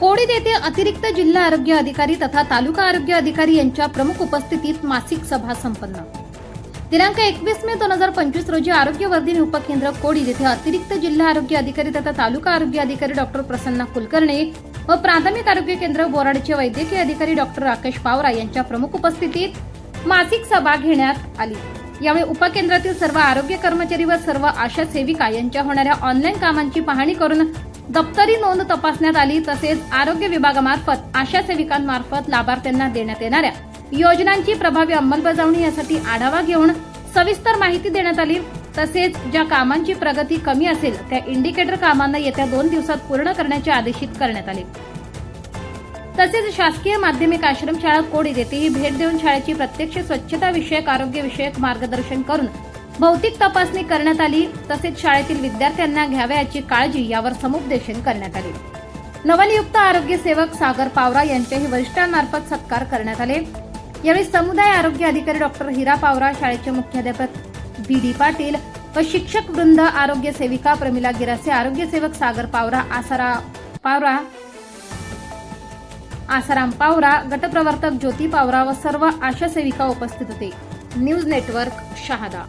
कोळीद येथे अतिरिक्त जिल्हा आरोग्य अधिकारी तथा तालुका आरोग्य अधिकारी यांच्या प्रमुख उपस्थितीत मासिक सभा संपन्न. दिनांक एकवीस मे दोन हजार पंचवीस रोजी आरोग्य वर्धिनी उपकेंद्र कोडी येथे अतिरिक्त जिल्हा आरोग्य अधिकारी तथा तालुका आरोग्य अधिकारी डॉक्टर प्रसन्ना कुलकर्णी व प्राथमिक आरोग्य केंद्र बोराडचे वैद्यकीय अधिकारी डॉक्टर राकेश पावरा यांच्या प्रमुख उपस्थितीत मासिक सभा घेण्यात आली. यावेळी उपकेंद्रातील सर्व आरोग्य कर्मचारी व सर्व आशा सेविका यांच्या होणाऱ्या ऑनलाईन कामांची पाहणी करून दप्तरी नोंद तपासण्यात आली तसेच आरोग्य विभागामार्फत आशा सेविकांमार्फत लाभार्थ्यांना देण्यात येणाऱ्या योजनांची प्रभावी अंमलबजावणी यासाठी आढावा घेऊन सविस्तर माहिती देण्यात आली. तसेच ज्या कामांची प्रगती कमी असेल त्या इंडिकेटर कामांना येत्या दोन दिवसात पूर्ण करण्याचे आदेशित करण्यात आले. तसेच शासकीय माध्यमिक आश्रमशाळा देते येथेही भेट देऊन शाळेची प्रत्यक्ष स्वच्छता विषयक आरोग्य विषयक मार्गदर्शन करून भौतिक तपासणी करण्यात आली तसेच शाळेतील विद्यार्थ्यांना घ्यावयाची काळजी यावर समुपदेशन करण्यात आले. नवनियुक्त आरोग्य सेवक सागर पावरा यांच्याही वरिष्ठांमार्फत सत्कार करण्यात आले. यावेळी समुदाय आरोग्य अधिकारी डॉक्टर हिरा पावरा शाळेचे मुख्याध्यापक बी डी पाटील व शिक्षक वृंद आरोग्य सेविका प्रमिला गिरासे आरोग्य सेवक सागर पावरा आसारा पावरा आसाराम पावरा गटप्रवर्तक ज्योती पावरा व सर्व आशा सेविका उपस्थित होते. News network Shahada.